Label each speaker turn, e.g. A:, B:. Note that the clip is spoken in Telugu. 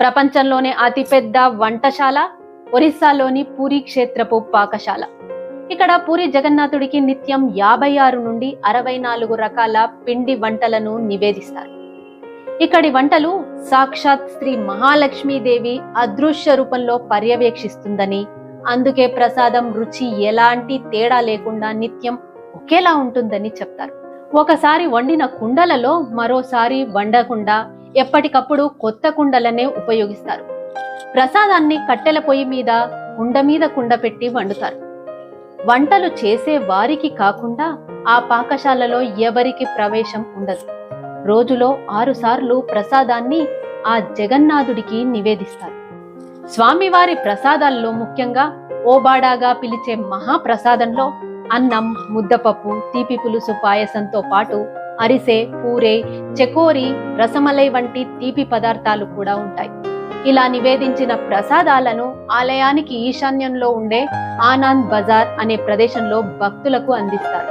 A: ప్రపంచంలోనే అతిపెద్ద వంటశాల ఒరిస్సాలోని పూరి క్షేత్రపు పాకశాల. ఇక్కడ పూరి జగన్నాథుడికి నిత్యం యాభై ఆరు నుండి అరవై నాలుగు రకాల పిండి వంటలను నివేదిస్తారు. ఇక్కడి వంటలు సాక్షాత్ శ్రీ మహాలక్ష్మీదేవి అదృశ్య రూపంలో పర్యవేక్షిస్తుందని అందుకే ప్రసాదం రుచి ఎలాంటి తేడా లేకుండా నిత్యం ఒకేలా ఉంటుందని చెప్తారు. ఒకసారి వండిన కుండలలో మరోసారి వండకుండా ఎప్పటికప్పుడు కొత్త కుండలనే ఉపయోగిస్తారు. ప్రసాదాన్ని కట్టెల పొయ్యి మీద కుండ మీద కుండ పెట్టి వండుతారు. వంటలు చేసే వారికి కాకుండా ఆ పాకశాలలో ఎవరికి ప్రవేశం ఉండదు. రోజులో ఆరుసార్లు ప్రసాదాన్ని ఆ జగన్నాథుడికి నివేదిస్తారు. స్వామివారి ప్రసాదాల్లో ముఖ్యంగా ఓబాడాగా పిలిచే మహాప్రసాదంలో అన్నం ముద్దపప్పు తీపి పులుసు పాయసంతో పాటు అరిసె పూరే చెకోరి రసమలై వంటి తీపి పదార్థాలు కూడా ఉంటాయి. ఇలా నివేదించిన ప్రసాదాలను ఆలయానికి ఈశాన్యంలో ఉండే ఆనంద్ బజార్ అనే ప్రదేశంలో భక్తులకు అందిస్తారు.